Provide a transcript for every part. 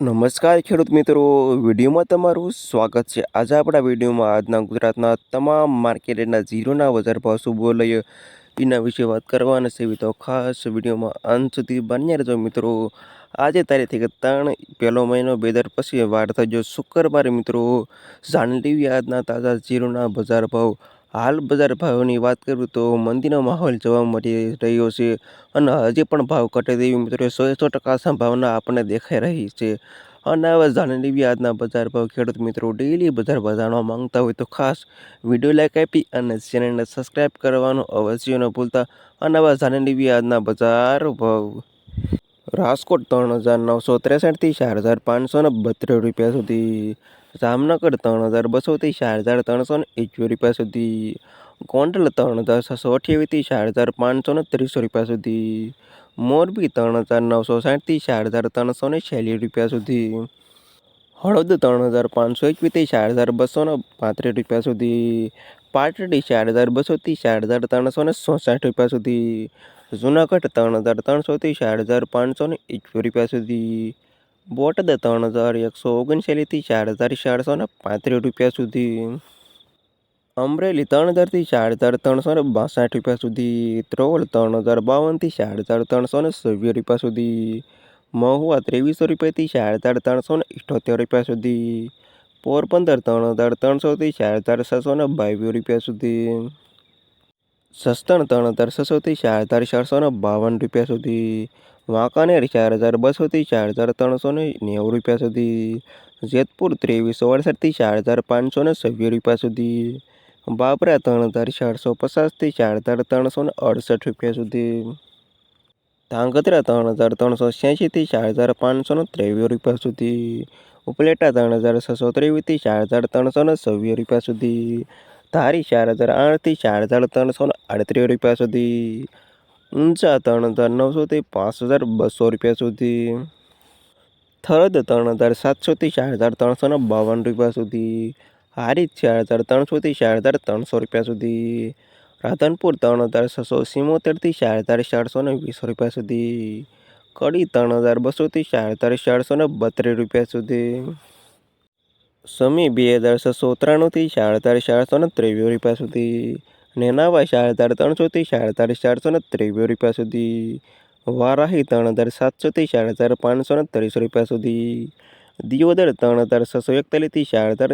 નમસ્કાર ખેડૂત મિત્રો, વિડીયોમાં તમારું સ્વાગત છે. આજે આપણા વિડીયોમાં આજના ગુજરાતના તમામ માર્કેટના ઝીરોના બજાર ભાવ શું બોલાય એના વિશે વાત કરવાના છે તો ખાસ વિડીયોમાં અંત સુધી બન્યા રહેજો મિત્રો. આજે તારીખ ત્રણ, પહેલો મહિનો બે હજાર પછી વાર થજો શુક્રવારે મિત્રો, જાણી લેવી આજના તાજા ઝીરોના બજાર ભાવ. હાલ બજાર ભાવની વાત કરું તો મંદીનો માહોલ જોવા મળી રહ્યો છે અને હજી પણ ભાવ ઘટે તેવી મિત્રો સો સો ટકા સંભાવના આપણને દેખાઈ રહી છે. અને હવે જાણી લેવી આજના બજાર ભાવ ખેડૂત મિત્રો ડેલી બજાર ભાવ જાણવા માંગતા હોય તો ખાસ વીડિયો લાઈક આપી અને ચેનલને સબસ્ક્રાઈબ કરવાનું અવશ્ય ન ભૂલતા. અને હવે જાણી લેવી આજના બજાર ભાવ. રાજકોટ ત્રણ હજાર નવસો ત્રેસઠથી ચાર હજાર પાંચસો ને બત્રીસ રૂપિયા સુધી. જામનગર ત્રણ હજાર બસોથી ચાર હજાર ત્રણસો ને એકવીસ રૂપિયા સુધી. ગોંડલ ત્રણ હજાર છસો અઠ્યાવીસથી ચાર હજાર પાંચસો ને ત્રીસો રૂપિયા સુધી. મોરબી ત્રણ હજાર નવસો સાઠથી ચાર હજાર ત્રણસો ને છેલ્લી રૂપિયા સુધી. હળદ ત્રણ હજાર પાંચસો એકવીસથી ચાર હજાર બસો ને પાંત્રીસ રૂપિયા સુધી. પાટડી ચાર હજાર, બસોથી ચાર હજાર, ત્રણસો ને ચોસાઠ રૂપિયા સુધી. જુનાગઢ ત્રણ હજાર, ત્રણસોથી ચાર હજાર, પાંચસો ને એકવીસ રૂપિયા સુધી. બોટાદ ત્રણ હજાર, એકસો ઓગણચાલીસથી ચાર હજાર, ચારસો ને પાંત્રીસ રૂપિયા સુધી. અમરેલી ત્રણ હજારથી ચાર હજાર, ત્રણસો ને બાસઠ રૂપિયા સુધી. ત્રોલ ત્રણ હજાર, બાવનથી ચાર હજાર, ત્રણસો ને છવ્વીસ રૂપિયા સુધી. મહુવા ત્રેવીસો રૂપિયાથી ચાર હજાર, ત્રણસો ને ઇઠ્ઠોતેર રૂપિયા સુધી. પોરબંદર ત્રણ હજાર ત્રણસોથી ચાર હજાર છસો ને બાવીસ રૂપિયા સુધી. સસ્તણ ત્રણ હજાર છસોથી ચાર હજાર ચારસો ને બાવન રૂપિયા સુધી. વાંકાનેર ચાર હજાર બસોથી ચાર હજાર ત્રણસો ને નેવું રૂપિયા સુધી. જેતપુર ત્રેવીસો અડસઠથી ચાર હજાર પાંચસો ને છવ્વીસ રૂપિયા સુધી. બાબરા ત્રણ હજાર ચારસો પચાસથી ચાર હજાર ત્રણસો ને અડસઠ રૂપિયા સુધી. ધાંગધ્રા ત્રણ હજાર ત્રણસો છ્યાસીથી ચાર હજાર પાંચસો ને ત્રેવીસ રૂપિયા સુધી. ઉપલેટા ત્રણ હજાર છસો ત્રેવીસથી ચાર હજાર ત્રણસો ને છવ્વીસ રૂપિયા સુધી. ધારી ચાર હજાર આઠથી ચાર હજાર ત્રણસો ને આડત્રીસ રૂપિયા સુધી. ઊંચા ત્રણ હજાર નવસોથી પાંચ હજાર બસો રૂપિયા સુધી. થરદ ત્રણ હજાર સાતસોથી ચાર હજાર ત્રણસો ને બાવન રૂપિયા સુધી. હારી ચાર હજાર ત્રણસોથી ચાર હજાર ત્રણસો રૂપિયા સુધી. રાધનપુર ત્રણ હજાર છસો સિમોતેરથી ચાર હજાર ચારસો ને વીસ રૂપિયા સુધી. કડી ત્રણ હજાર બસોથી ચાર હજાર ચારસો ને બત્રીસ રૂપિયા સુધી. સમી બે હજાર છસો ત્રાણુંથી ચાર હજાર ચારસો ને ત્રેવીસ રૂપિયા સુધી. નેનાવા ચાર હજાર ત્રણસોથી ચાર હજાર ચારસો ને ત્રેવીસ રૂપિયા સુધી. વારાહી ત્રણ હજાર સાતસોથી ચાર હજાર પાંચસો ને ત્રીસ રૂપિયા સુધી. દિયોદર ત્રણ હજાર છસો એકતાલીસથી ચાર હજાર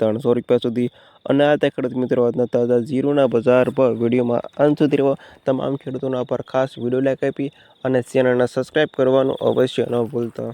ત્રણસો રૂપિયા સુધી. અને આ તે ખેડૂત મિત્રો, આજના તાજા જીરુના બજાર પર વિડીયોમાં અંત સુધી રહો. તમામ ખેડૂતોના પર ખાસ વીડિયો લાઈક આપી અને ચેનલને સબસ્ક્રાઈબ કરવાનું અવશ્ય ન ભૂલતા.